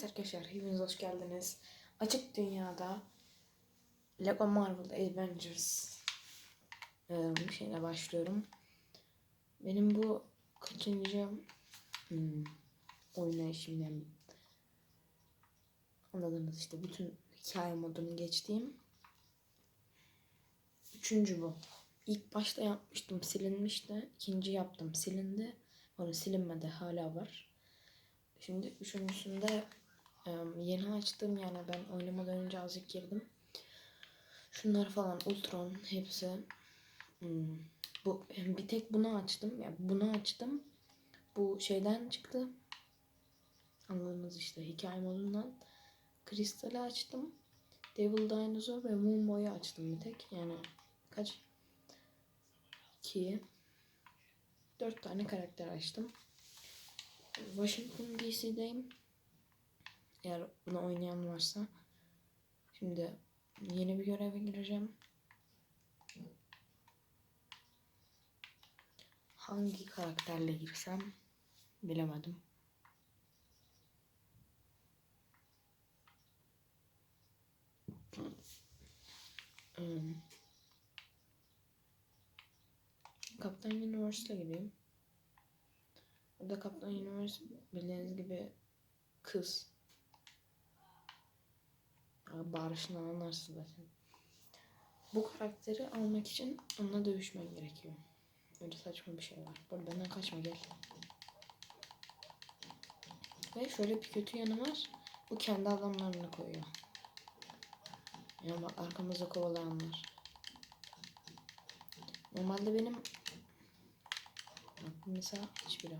Evet arkadaşlar hepiniz hoş geldiniz. Açık Dünya'da Lego Marvel Avengers e, bir şeyle başlıyorum. Benim bu kaçıncı hmm, oynayışım yani anladınız işte bütün hikaye modunu geçtiğim üçüncü bu. İlk başta yapmıştım silinmişti. İkinci yaptım silindi. Onu silinmedi hala var. Şimdi üçüncüsünde yeni açtım yani ben oynamadan önce azıcık girdim. Şunlar falan Ultron hepsi. Hmm, bu bir tek bunu açtım. Yani bunu açtım. Bu şeyden çıktı. Anladınız işte hikaye modundan. Kristal'i açtım. Devil Dinosaur ve Moon Boy'u açtım bir tek. Yani kaç? 2 4 tane karakter açtım. Washington DC'deyim. Eğer bunu oynayan varsa. Şimdi yeni bir göreve gireceğim. Hangi karakterle girsem bilemedim. Hmm. Kaptan Universe'la gireyim. Burada Kaptan Universe bildiğiniz gibi kız. Bağırışından anlarsın zaten. Bu karakteri almak için onunla dövüşmen gerekiyor. Öyle saçma bir şey var. Bak benden kaçma gel. Ve şöyle bir kötü yanı var. Bu kendi adamlarını koyuyor. Yani bak arkamızda kovalayanlar. Normalde benim mesela hiçbiri.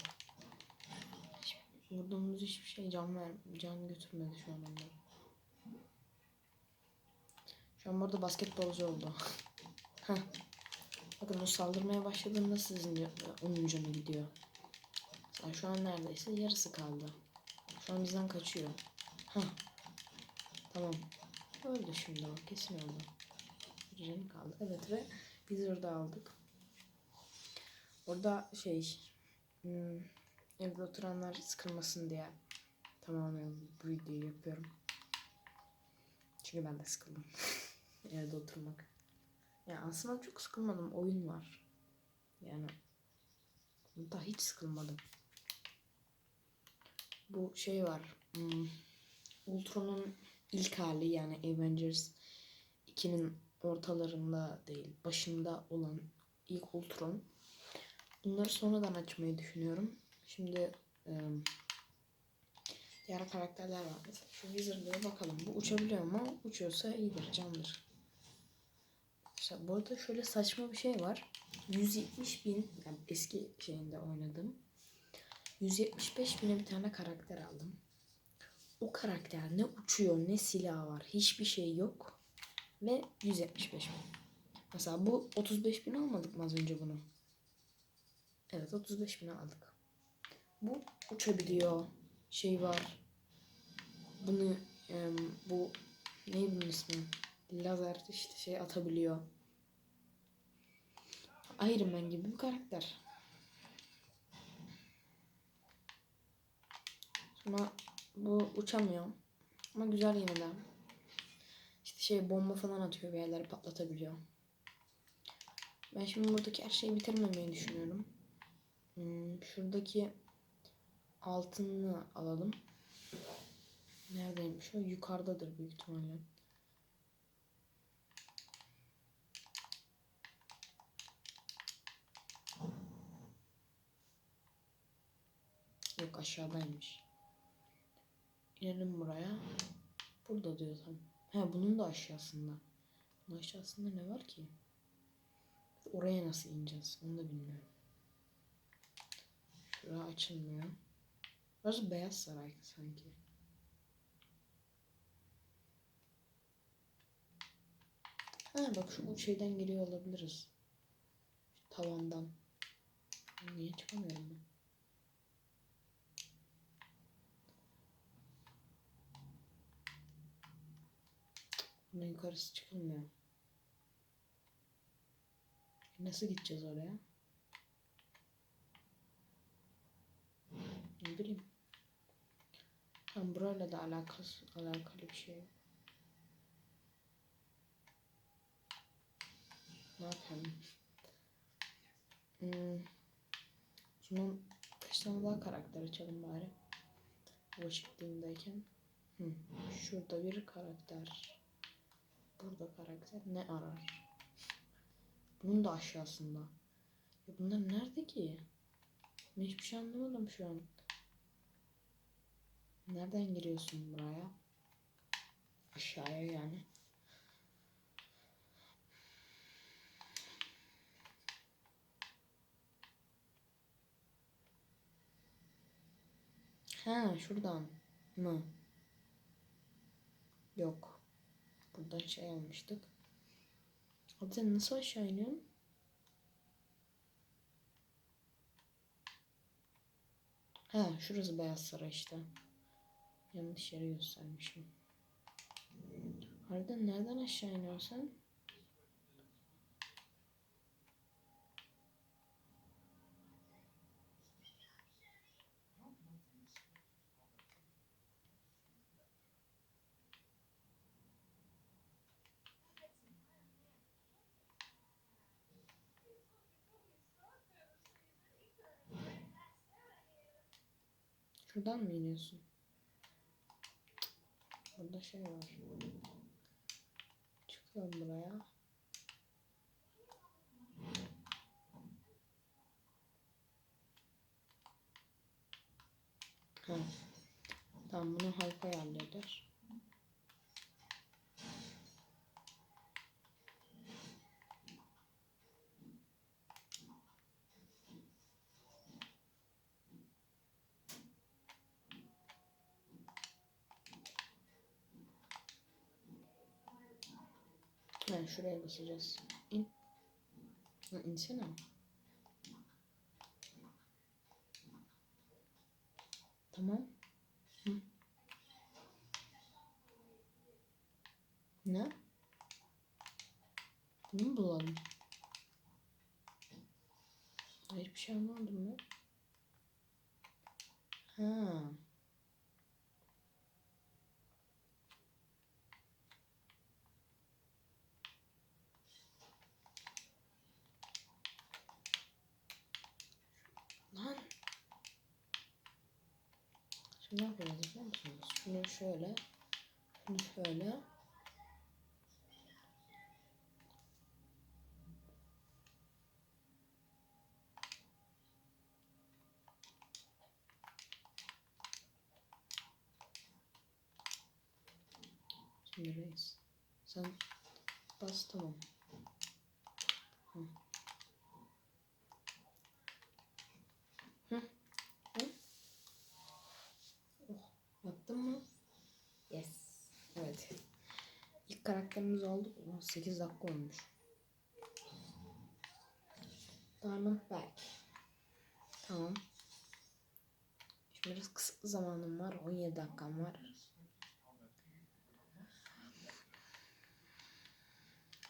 Hiç, vurduğumuz hiçbir şey can ver, can götürmedi şu an onlar. Şu an burada basketbolcu oldu. Bakın o saldırmaya başladığında sizin onun canı gidiyor. Mesela şu an neredeyse yarısı kaldı. Şu an bizden kaçıyor. Heh. Tamam. Öldü şimdi o. Kesin öldü. Bir canı kaldı. Evet ve biz orada aldık. Orada şey hmm, evde oturanlar sıkılmasın diye tamamen bu videoyu yapıyorum. Çünkü ben de sıkıldım. evde oturmak. Yani aslında çok sıkılmadım. Oyun var. Yani da hiç sıkılmadım. Bu şey var. Hmm, Ultron'un ilk hali yani Avengers 2'nin ortalarında değil başında olan ilk Ultron. Bunları sonradan açmayı düşünüyorum. Şimdi e, diğer karakterler var. Mesela şu Wizard'a bakalım. Bu uçabiliyor mu? Uçuyorsa iyidir, candır. İşte bu arada şöyle saçma bir şey var. 170 bin, yani eski şeyinde oynadım. 175 bine bir tane karakter aldım. O karakter ne uçuyor ne silah var. Hiçbir şey yok. Ve 175 bin. Mesela bu 35 bin almadık mı az önce bunu? Evet 35 bin aldık. Bu uçabiliyor. Şey var. Bunu e, bu ne bunun ismi? Lazer işte şey atabiliyor. Iron Man gibi bir karakter. Sonra bu uçamıyor. Ama güzel yine de. İşte şey bomba falan atıyor bir yerleri patlatabiliyor. Ben şimdi buradaki her şeyi bitirmemeyi düşünüyorum. Hmm, şuradaki altını alalım. Neredeymiş o? Yukarıdadır büyük ihtimalle. Yok aşağıdaymış. İnelim buraya. Burada diyor tam. He bunun da aşağısında. Bunun aşağısında ne var ki? Oraya nasıl ineceğiz? Onu da bilmiyorum. Şura açılmıyor. Burası Beyaz Saray sanki. Ha bak şu şeyden geliyor olabiliriz. Tavandan. Niye çıkamıyorum ben? Bunun yukarısı çıkılmıyor. Nasıl gideceğiz oraya? Ne bileyim. Tam burayla da alakası, alakalı bir şey. Ne yapalım? Hmm. Şimdi kaç tane daha karakter açalım bari. Bu çıktığındayken. Hı. Şurada bir karakter. Burada karakter ne arar? Bunun da aşağısında. Ya bunlar nerede ki? Ben hiçbir şey anlamadım şu an. Nereden giriyorsun buraya? Aşağıya yani. Ha şuradan mı? Yok. Buradan şey almıştık. Sen nasıl aşağı iniyorsun? Ha şurası Beyaz Saray işte. Yanlış yere göstermişim. Harbiden nereden aşağı iniyorsun? Şuradan mı iniyorsun? Burada şey var. Çıkıyorum buraya. Ha. Tamam bunu halka ayarlıyorlar. Ha, şuraya basacağız. İn. Ha, insene. Tamam. Hı. Ne? Bunu mu bulalım? Hiçbir şey anlamadım ben. Ha. Lan. Şimdi ne yapacağız biliyor musunuz? Şunu şöyle. Şunu şöyle. Şimdi reis. Sen bas tamam. Hı. Hı. Oh, yaptın mı? Yes. Evet. İlk karakterimiz oldu. Oh, 8 dakika olmuş. Diamond Back. Tamam. Şimdi biraz kısıtlı zamanım var. 17 dakikam var.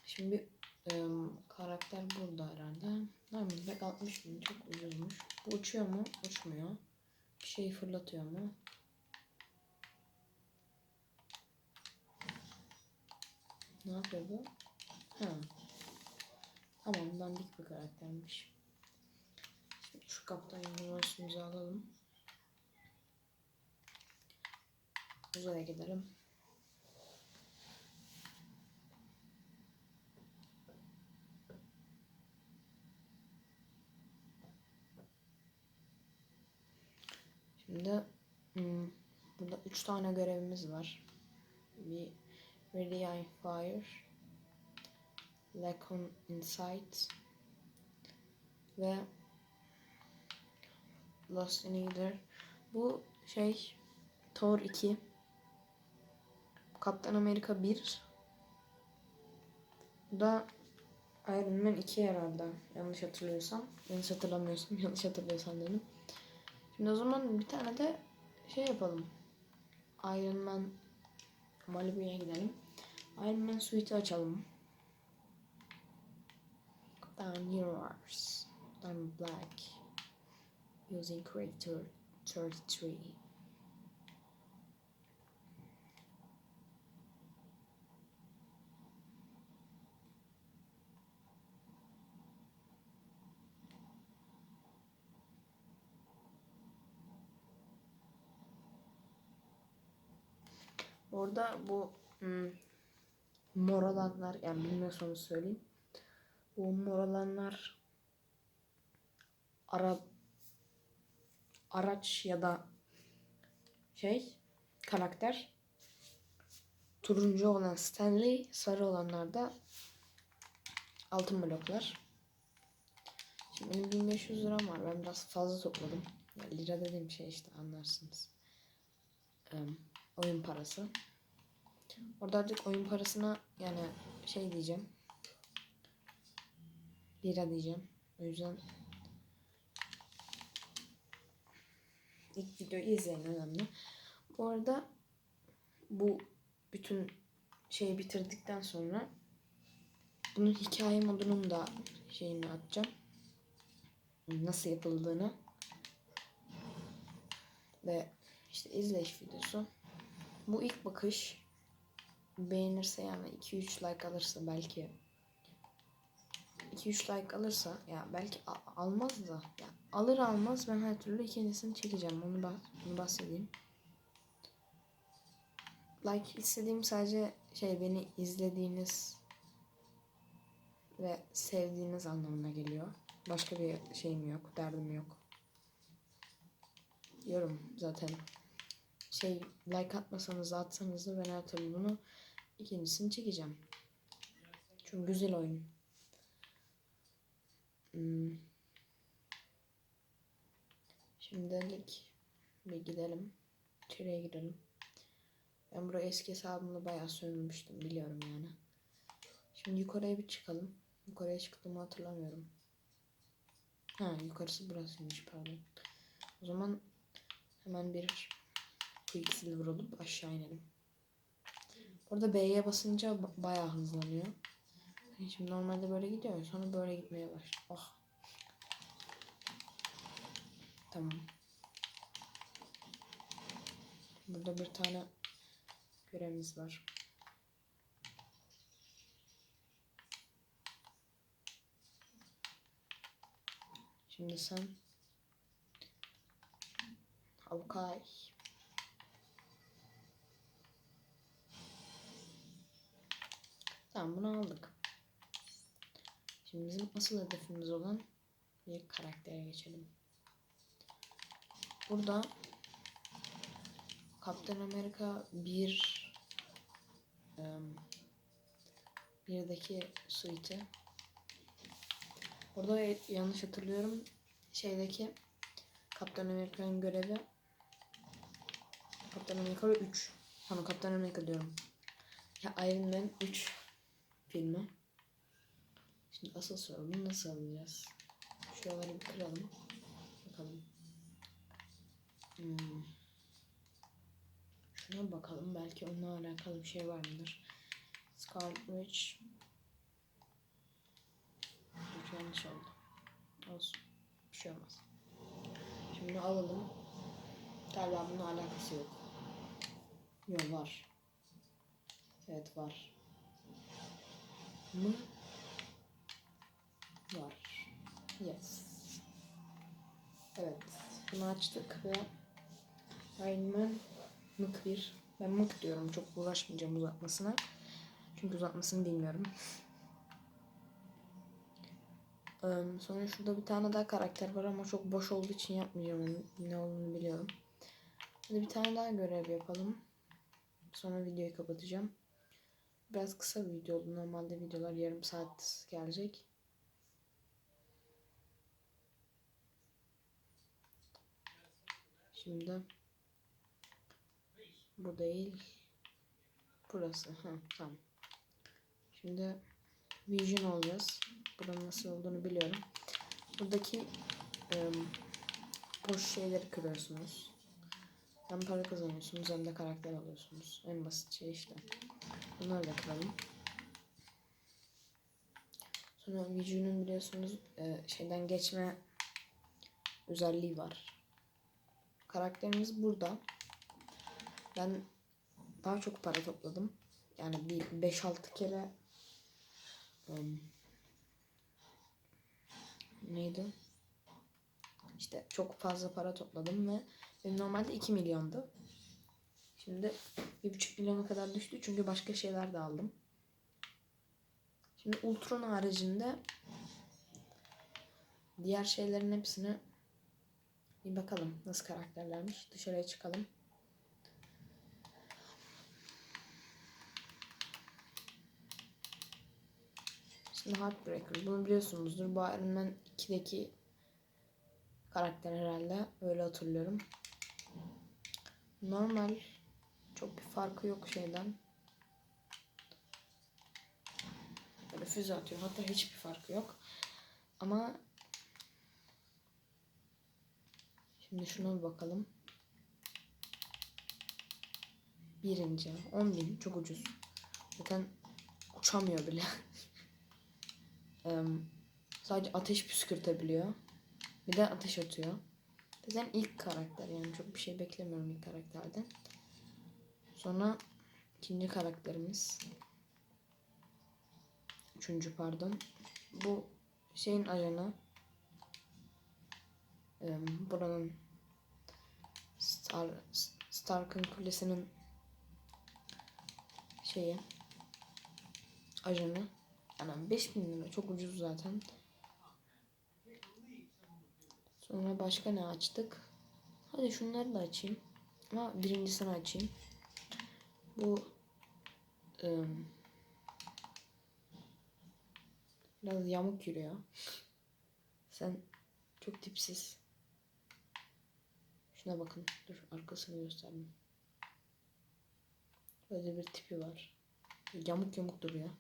Şimdi ım, karakter burada herhalde. Diamond Back 60 bin çok ucuzmuş. Bu uçuyor mu? Uçmuyor. Bir şey fırlatıyor mu? Ne yapıyor bu? Ha. Tamam dandik bir karaktermiş. Şimdi şu kaptan numarasımızı alalım. Uzaya gidelim. Şimdi hmm, burada üç tane görevimiz var. Bir Eye Fire, Lack on Insight ve Lost in Either. Bu şey Thor 2 Kaptan Amerika 1 Bu da Iron Man 2 herhalde yanlış hatırlıyorsam. Yanlış hatırlamıyorsam yanlış hatırlıyorsam dedim. Şimdi o zaman bir tane de şey yapalım. Iron Man Malibu'ya gidelim. Iron Man suite'i açalım. Down yours. Down black. Using creator 33. Orada bu hmm, mor olanlar yani bilmiyorsanız söyleyeyim. Bu mor olanlar ara, araç ya da şey karakter. Turuncu olan Stanley, sarı olanlar da altın bloklar. Şimdi benim 1500 liram var. Ben biraz fazla topladım. Ya, lira dediğim şey işte anlarsınız. Em, oyun parası. Orada artık oyun parasına yani şey diyeceğim. Lira diyeceğim. O yüzden ilk videoyu izleyin önemli. Bu arada bu bütün şeyi bitirdikten sonra bunun hikaye modunun da şeyini atacağım. Nasıl yapıldığını ve işte izleyiş videosu. Bu ilk bakış beğenirse yani 2-3 like alırsa belki 2-3 like alırsa ya belki almaz da ya alır almaz ben her türlü ikincisini çekeceğim onu bah onu bahsedeyim. Like istediğim sadece şey beni izlediğiniz ve sevdiğiniz anlamına geliyor. Başka bir şeyim yok, derdim yok. Yorum zaten şey like atmasanız atsanız da ben her türlü bunu ikincisini çekeceğim. Çünkü güzel oyun. Hmm. Şimdilik bir gidelim. İçeriye gidelim. Ben buraya eski hesabımda bayağı sövmüştüm biliyorum yani. Şimdi yukarıya bir çıkalım. Yukarıya çıktığımı hatırlamıyorum. Ha yukarısı burasıymış pardon. O zaman hemen bir Quicksilver olup aşağı inelim. Orada B'ye basınca ba- bayağı hızlanıyor. Şimdi normalde böyle gidiyor sonra böyle gitmeye başlıyor. Oh. Tamam. Burada bir tane görevimiz var. Şimdi sen Havkay. Tamam bunu aldık. Şimdi bizim asıl hedefimiz olan bir karaktere geçelim. Burada Kaptan Amerika bir em, birdeki suite'i Orada yanlış hatırlıyorum. Şeydeki Kaptan Amerika'nın görevi Kaptan Amerika 3. Pardon Kaptan Amerika diyorum. Ya Iron Man 3 filmi. Şimdi asıl soru bunu nasıl alacağız? Şuraları bir kıralım. Bakalım. Hmm. Şuna bakalım. Belki onunla alakalı bir şey var mıdır? Scarlet Witch. Dur, yanlış oldu. Olsun. Bir şey olmaz. Şimdi alalım. Galiba bununla alakası yok. Yok var. Evet var. Mı? Var. Yes. Evet. Bunu açtık ve Iron mık bir. Ben mık diyorum. Çok uğraşmayacağım uzatmasına. Çünkü uzatmasını bilmiyorum. Sonra şurada bir tane daha karakter var ama çok boş olduğu için yapmayacağım. Ne olduğunu biliyorum. Hadi bir tane daha görev yapalım. Sonra videoyu kapatacağım. Biraz kısa bir video oldu. Normalde videolar yarım saat gelecek. Şimdi bu değil. Burası. Ha, tamam. Şimdi Vision olacağız. Buranın nasıl olduğunu biliyorum. Buradaki em, boş şeyleri kırıyorsunuz. Hem para kazanıyorsunuz hem de karakter alıyorsunuz. En basit şey işte. Bunları da kıralım. Sonra Vision'un biliyorsunuz e, şeyden geçme özelliği var. Karakterimiz burada. Ben daha çok para topladım. Yani bir 5-6 kere em, neydi? İşte çok fazla para topladım ve benim normalde 2 milyondu. Şimdi bir buçuk milyona kadar düştü çünkü başka şeyler de aldım. Şimdi Ultron haricinde diğer şeylerin hepsini bir bakalım nasıl karakterlermiş. Dışarıya çıkalım. Şimdi Heartbreaker. Bunu biliyorsunuzdur. Bu Iron Man 2'deki karakter herhalde. Öyle hatırlıyorum. Normal. Çok bir farkı yok şeyden. Böyle füze atıyor. Hatta hiçbir farkı yok. Ama şimdi şuna bir bakalım. Birinci. 10 bin. Çok ucuz. Zaten uçamıyor bile. Sadece ateş püskürtebiliyor. Bir de ateş atıyor. Zaten ilk karakter yani çok bir şey beklemiyorum ilk karakterden. Sonra ikinci karakterimiz. Üçüncü pardon. Bu şeyin ajanı. Em, buranın Star, Stark'ın kulesinin şeyi ajanı. Yani 5000 lira çok ucuz zaten. Sonra başka ne açtık? Hadi şunları da açayım. Ama birincisini açayım. Bu ım, biraz yamuk yürüyor. Sen çok tipsiz. Şuna bakın. Dur arkasını göstereyim. Böyle bir tipi var. Yamuk yamuk duruyor.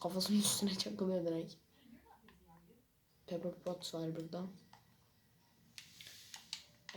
Kafasının üstüne çakılıyor direkt. Pepper Potts var burada.